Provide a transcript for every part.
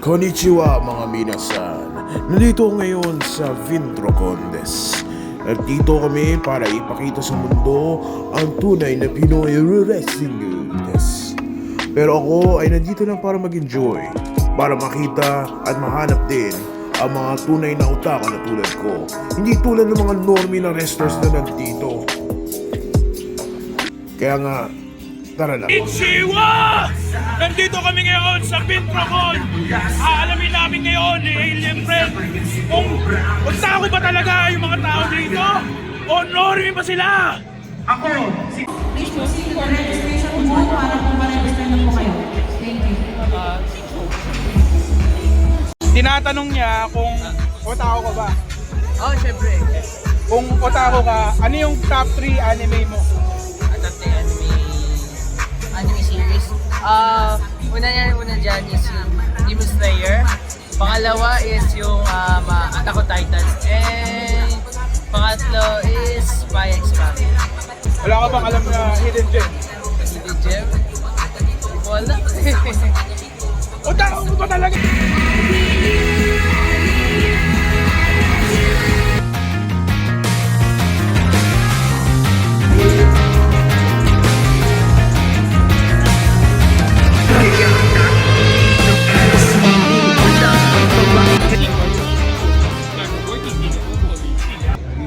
Konnichiwa mga minasan. Nandito ngayon sa Vintro Condes. At dito kami para ipakita sa mundo ang tunay na Pinoy wrestling news. Pero ako ay nandito lang para mag-enjoy, para makita at mahanap din ang mga tunay na utaka na tulad ko. Hindi tulad ng mga normie na wrestlers na nandito. Kaya nga, tara na. Ichiwa! Nandito kami ngayon sa Pintrocon. Aalamin namin ngayon ni Alien Friend kung, kung tao ba talaga yung mga tao dito o normy ba sila? Please proceed for registration mo para po ma-register na po kayo. Thank you. Tinatanong niya kung otako ka ba? Oh, syempre. Kung otako ka, ano yung top 3 anime mo? Dyan is yung Demon Slayer. Pangalawa is yung um, uh, Attack on Titan. And pangatlo is Spy X Family. Wala ka bang alam na hidden gem? Hidden Gem. Wala. Otako mo ba talaga?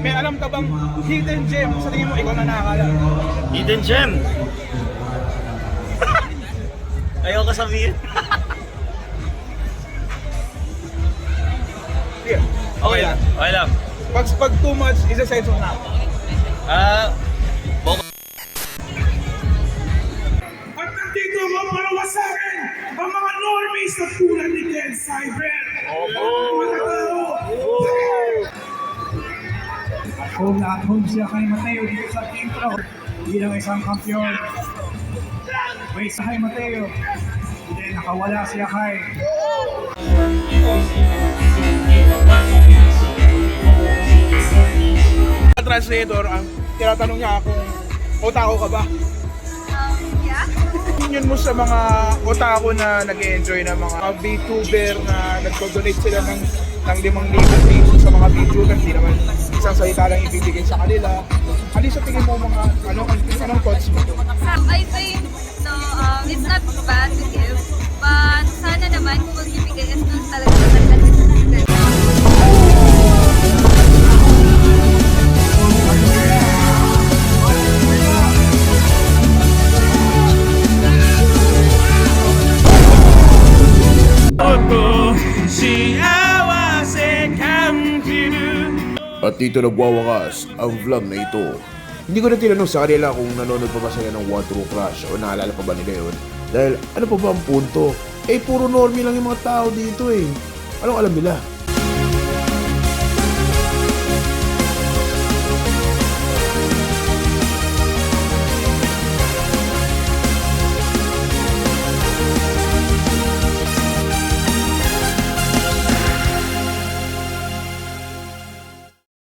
May alam ka bang hidden gem sa tingin mo ikaw na nakakala? Hidden gem. Ayaw ka sabihin. Sige. Okay lang. Okay lang. Pag, pag too much, isa sense mo na. Ah, At nandito mga malawas sa akin, ang mga normies na tulad ni Ken Cyber. Opo! Kung at home siya kay Mateo dito sa intro bilang isang kampiyon. May sa kay Mateo. Hindi, nakawala siya kay Translator, ang tinatanong niya kung otako ka ba? Opinion mo sa mga otako na nag enjoy ng mga VTuber na nagko-donate sila ng ng 5,000 pesos sa mga VTuber, hindi naman lang ibibigay sa kanila. Ano sa tingin mo mga, ano, anong thoughts mo? I think, At dito nagwawakas ang vlog na ito. Hindi ko na tinanong sa kanila kung nanonood pa ba sila ng One True Crush o naalala pa ba nila yun. Dahil ano pa ba ang punto? Eh puro normie lang yung mga tao dito eh. Anong alam nila?